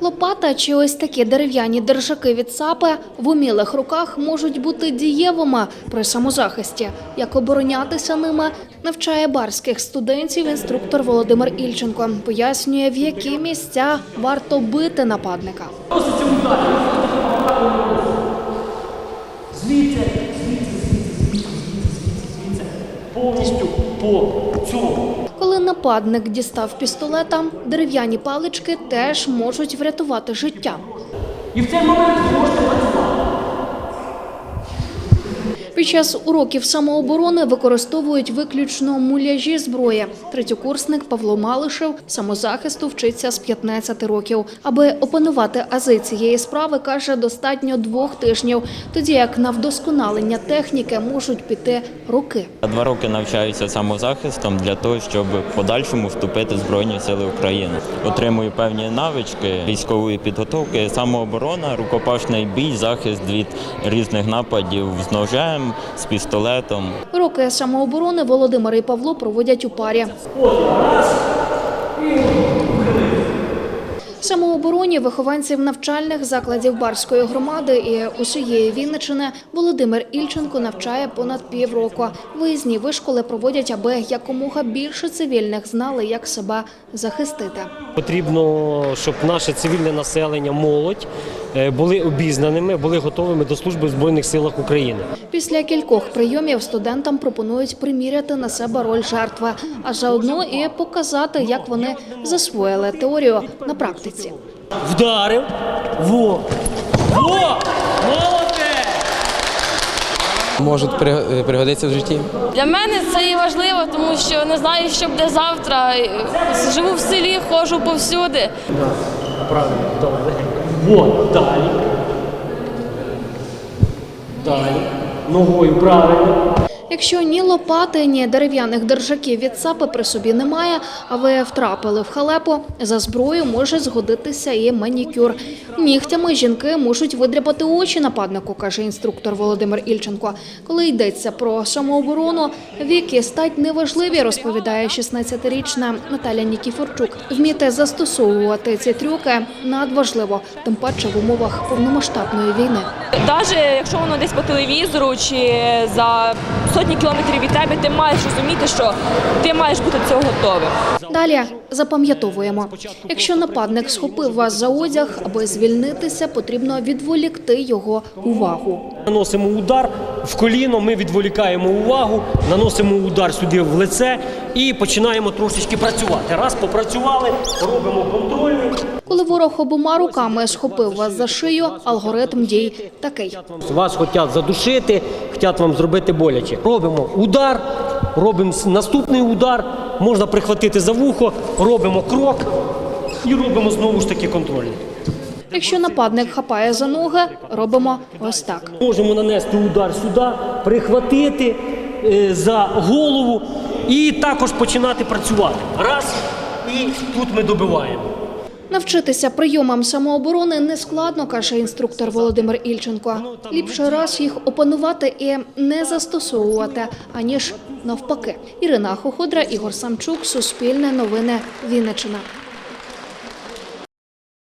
Лопата чи ось такі дерев'яні держаки від сапи в умілих руках можуть бути дієвими при самозахисті. Як оборонятися ними, навчає барських студентів інструктор Володимир Ільченко. Пояснює, в які місця варто бити нападника. повністю по цьому. Нападник дістав пістолета, дерев'яні палички теж можуть врятувати життя. І в цей момент ви можете працювати. Час уроків самооборони використовують виключно муляжі зброї. Третьокурсник Павло Малишев самозахисту вчиться з 15 років. Аби опанувати ази цієї справи, каже, достатньо двох тижнів, тоді як на вдосконалення техніки можуть піти роки. Два роки навчаюся самозахистом для того, щоб в подальшому вступити в Збройні Сили України. Отримую певні навички військової підготовки, самооборона, рукопашний бій, захист від різних нападів з ножем, з пістолетом. Роки самооборони Володимир і Павло проводять у парі. Самообороні вихованців навчальних закладів Барської громади і усієї Вінничини Володимир Ільченко навчає понад півроку. Виїзні вишколи проводять, аби якомога більше цивільних знали, як себе захистити. Потрібно, щоб наше цивільне населення, молодь були обізнаними, були готовими до служби в Збройних силах України. Після кількох прийомів студентам пропонують приміряти на себе роль жертви, а заодно і показати, як вони засвоїли теорію на практиці. Вдарив. Во! Во! Можуть пригодитися в житті. Для мене це є важливо, тому що не знаю, що буде завтра. Живу в селі, ходжу повсюди. Правильно, добре. Во, далі. Далі. Ногою правильно. Якщо ні лопати, ні дерев'яних держаків від сапи при собі немає, а ви втрапили в халепу, за зброю може згодитися і манікюр. Нігтями жінки можуть видряпати очі нападнику, каже інструктор Володимир Ільченко. Коли йдеться про самооборону, вік і стать неважливі, розповідає 16-річна Наталя Нікіфорчук. Вміти застосовувати ці трюки надважливо, тим паче в умовах повномасштабної війни. Навіть якщо воно десь по телевізору чи за сотні кілометрів від тебе, ти маєш розуміти, що ти маєш бути до цього готовим. Далі запам'ятовуємо. Якщо нападник схопив вас за одяг, аби звільнитися, потрібно відволікти його увагу. Наносимо удар в коліно, ми відволікаємо увагу, наносимо удар сюди в лице і починаємо трошечки працювати. Раз попрацювали, робимо контрольний. Коли ворог обома руками схопив вас за шию, алгоритм дій такий. Вас хочуть задушити, хочуть вам зробити боляче. Робимо удар, робимо наступний удар, можна прихватити за вухо, робимо крок і робимо знову ж таки контрольний. Якщо нападник хапає за ноги, робимо ось так. Можемо нанести удар сюди, прихватити е, за голову і також починати працювати. Раз, і тут ми добиваємо. Навчитися прийомам самооборони не складно, каже інструктор Володимир Ільченко. Ліпше раз їх опанувати і не застосовувати, аніж навпаки. Ірина Хоходра, Ігор Самчук, Суспільне новини, Вінниччина.